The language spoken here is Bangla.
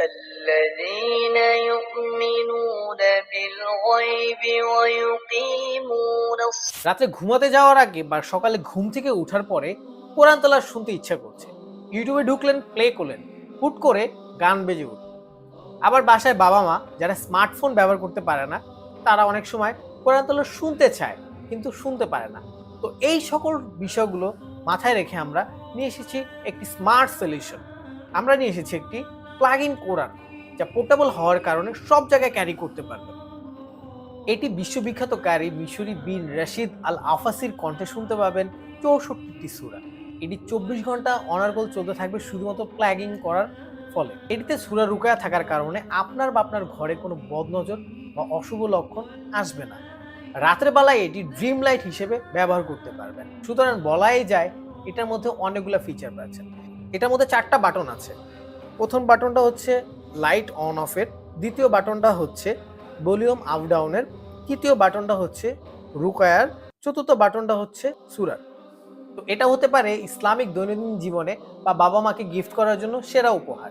الذين يؤمنون بالغيب ويقيمون الصلاة রাতে ঘুমাতে যাওয়ার আগে বা সকালে ঘুম থেকে ওঠার পরে কোরআন তালা শুনতে ইচ্ছা করছে ইউটিউবে ঢুকলেন প্লে করলেন হুট করে গান বেজে উঠল আবার বাসায় বাবা মা যারা স্মার্টফোন ব্যবহার করতে পারে না তারা অনেক সময় কোরআন তালা শুনতে চায় কিন্তু শুনতে পারে না তো এই সকল বিষয়গুলো মাথায় রেখে আমরা নিয়ে এসেছি একটি স্মার্ট সলিউশন আমরা নিয়ে এসেছি একটি প্লাগ ইন কোরআন যা পোর্টেবল হওয়ার কারণে সব জায়গায় ক্যারি করতে পারবে। এটি বিশ্ববিখ্যাত কারি মিশরি বিন রশিদ আল আফাসির কণ্ঠে শুনতে পাবেন চৌষট্টিটি সুরা। এটি চব্বিশ ঘণ্টা অনার্গল চলতে থাকবে শুধুমাত্র প্ল্যাগিং করার ফলে। এটিতে সুরা রুকায়া থাকার কারণে আপনার বা আপনার ঘরে কোনো বদনজর বা অশুভ লক্ষণ আসবে না। রাতের বেলায় এটি ড্রিম লাইট হিসেবে ব্যবহার করতে পারবেন। সুতরাং বলাই যায় এটার মধ্যে অনেকগুলো ফিচার পাচ্ছেন এটার মধ্যে চারটা বাটন আছে। প্রথম বাটনটা হচ্ছে লাইট অন অফের, দ্বিতীয় বাটনটা হচ্ছে ভলিউম আপ ডাউনের, তৃতীয় বাটনটা হচ্ছে রুকায়ার চতুর্থ বাটনটা হচ্ছে সুরার। তো এটা হতে পারে ইসলামিক দৈনন্দিন জীবনে বা বাবা মাকে গিফট করার জন্য সেরা উপহার।